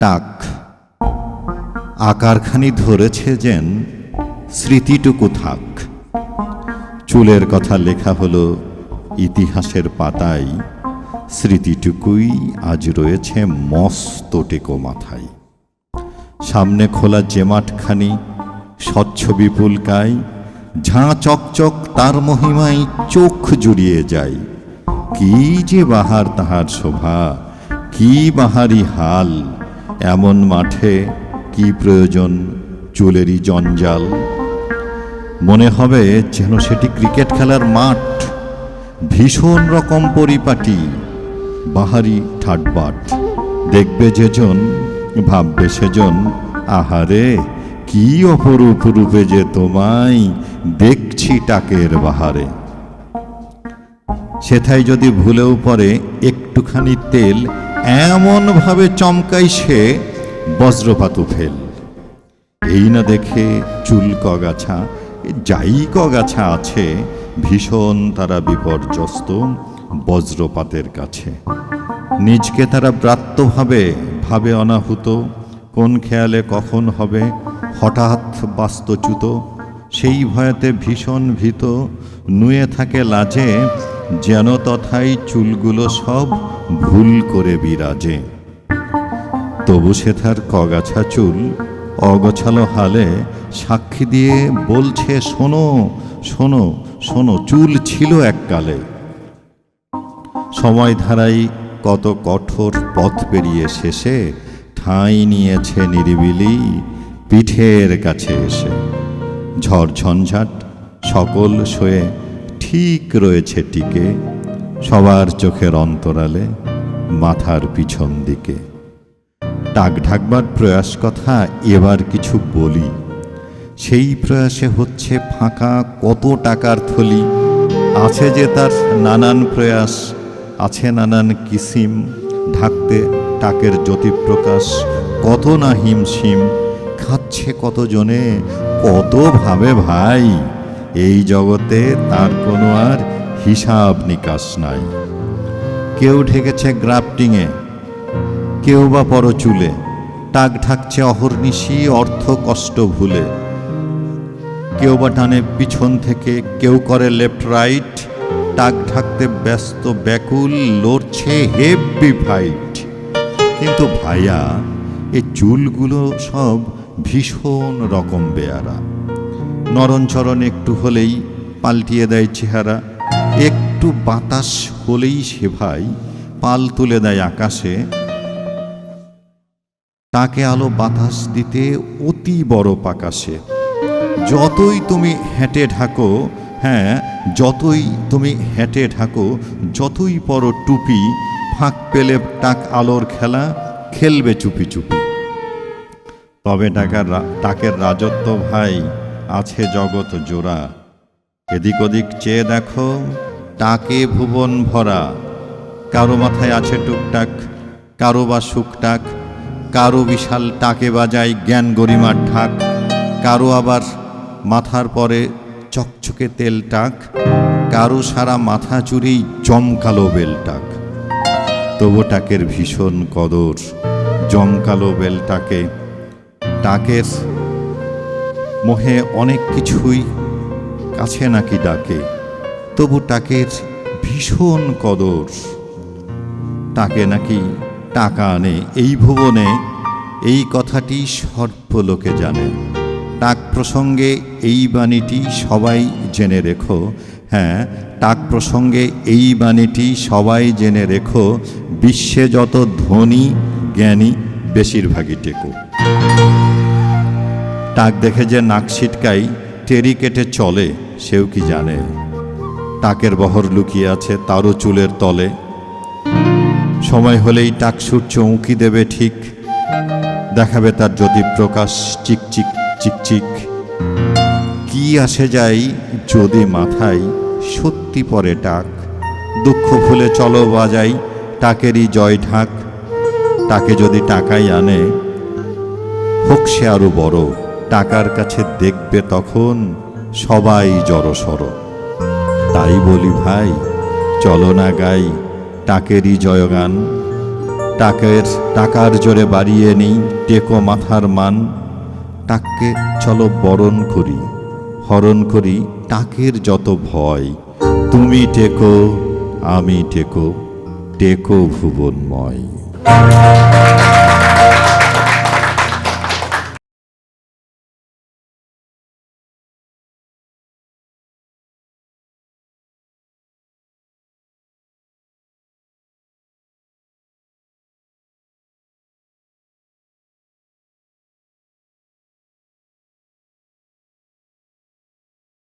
টাক আকারখানি ধরেছে যেন স্মৃতিটুকু থাক। চুলের কথা লেখা হলো ইতিহাসের পাতায়। স্মৃতিটুকুই আজ রয়েছে মস্ত টেকো মাথায়। সামনে খোলা জেমাটখানি স্বচ্ছ বিপুলকায় ঝাঁ চকচক তার মহিমায় চোখ জুড়িয়ে যায়। কি যে বাহার তাহার শোভা, কি বাহারি হাল। এমন মাঠে কি প্রয়োজন চুলেরই জঞ্জাল? মনে হবে যেন সেটি ক্রিকেট খেলার মাঠ। ভীষণ রকম পরিপাটি, বাহারি ঠাটবাট। দেখবে যেজন, ভাববে সেজন, আহারে, কি অপরূপ রূপে যে তোমায় দেখছি টাকের বাহারে। সেথায় যদি ভুলেও পড়ে, একটুখানি তেল, এমনভাবে চমকাই সে বজ্রপাতু ফেল এই না দেখে চুল কগাছা, যাই কগাছা আছে, ভীষণ তারা বিপর্যস্ত বজ্রপাতের কাছে। নিজকে তারা ব্রাত্যভাবে ভাবে অনাহুত, কোন খেয়ালে কখন হবে, হঠাৎ বাস্তুচ্যুত, সেই ভয়েতে ভীষণ ভীত, নুয়ে থাকে লাজে যেন তথাই চুলগুলো সব ভুল করে বিরাজে। তবু সে তার কগাছা চুল অগোছালো হালে সাক্ষী দিয়ে বলছে, শোনো শোনো শোনো, চুল ছিল এককালে। সময় ধারাই কত কঠোর পথ পেরিয়ে শেষে ঠাঁই নিয়েছে নিরিবিলি পিঠের কাছে এসে। ঝড় ঝঞ্ঝাট সকল শোয়ে ঠিক রয়েছে টিকে, সবার চোখের অন্তরালে, মাথার পিছন দিকে। টাক ঢাকবার প্রয়াস কথা এবার কিছু বলি। সেই প্রয়াসে হচ্ছে ফাঁকা কত টাকার থলি, আছে যে তার নানান প্রয়াস, আছে নানান কিসিম, ঢাকতে টাকের জ্যোতিপ্রকাশ, কত না হিমশিম, খাচ্ছে কতজনে, কত ভাবে ভাই। এই জগতে তার কোনো আর হিসাব নিকাশ নাই। কেউ ঢেকেছে গ্রাফটিংয়ে, কেউ বা পরচুলে, টাক ঢাকছে অহর্নিশি অর্থ কষ্ট ভুলে। কেউ বা টানে পিছন থেকে, কেউ করে লেফট রাইট, টাক ঢাকতে ব্যস্ত ব্যাকুল, লড়ছে হেভি ফাইট। কিন্তু ভাইয়া, এ চুলগুলো সব ভীষণ রকম বেয়ারা। নরণচরণ একটু হলেই পাল্টিয়ে দেয় চেহারা। একটু বাতাস হলেই সে ভাই পাল তুলে দেয় আকাশে। তাকে আলো বাতাস দিতে অতি বড় পাকাশে। যতই তুমি হেঁটে ঢাকো হ্যাঁ যতই তুমি হেঁটে ঢাকো, যতই পরো টুপি, ফাঁক পেলে টাক আলোর খেলা, খেলবে চুপি চুপি। তবে টাকার টাকের রাজত্ব ভাই আছে জগৎ জোড়া। এদিক ওদিক চেয়ে দেখো টাকে ভুবন ভরা। কারও মাথায় আছে টুকটাক, কারও বা শুকটাক কারও বিশাল টাকে বাজায় জ্ঞান গরিমার ঢাক। কারও আবার মাথার পরে চকচকে তেল টাক। কারও সারা মাথা চুরেই জমকালো বেলটাক তবু টাকের ভীষণ কদর, জমকালো বেলটাকে টাকের মোহে অনেক কিছুই কাছে নাকি ডাকে, তবু টাকের ভীষণ কদর। তাকে নাকি টাকা আনে, এই ভুবনে এই কথাটি সর্ব লোকে জানে। টাক প্রসঙ্গে এই বাণীটি সবাই জেনে রেখো। হ্যাঁ টাক প্রসঙ্গে এই বাণীটি সবাই জেনে রেখো, বিশ্বে যত ধনী, জ্ঞানী, বেশিরভাগই টেকো। টাক দেখে যে নাক ছিটকাই, টেরি কেটে চলে, সেও কি জানে। টাকের বহর লুকিয়ে আছে তারও চুলের তলে। সময় হলেই টাক সূর্য উঁকি দেবে ঠিক। দেখাবে তার যদি প্রকাশ চিকচিক চিকচিক কি আসে যায় যদি মাথায়, সত্যি পরে টাক। দুঃখ ভুলে চলো বাজাই টাকেরই জয় ঢাক। তাকে যদি টাকাই আনে, হোক সে আরও বড়। টাকার কাছে দেখবে তখন সবাই জড়সড়। তাই বলি ভাই, চলো না গাই, টাকেরই জয়গান। টাকের, টাকার জোরে বাড়িয়ে নেই, টেকো মাথার মান। টাককে চলো বরণ করি, হরণ করি, টাকের যত ভয়। তুমি টেকো, আমি টেকো টেকো ভুবনময়।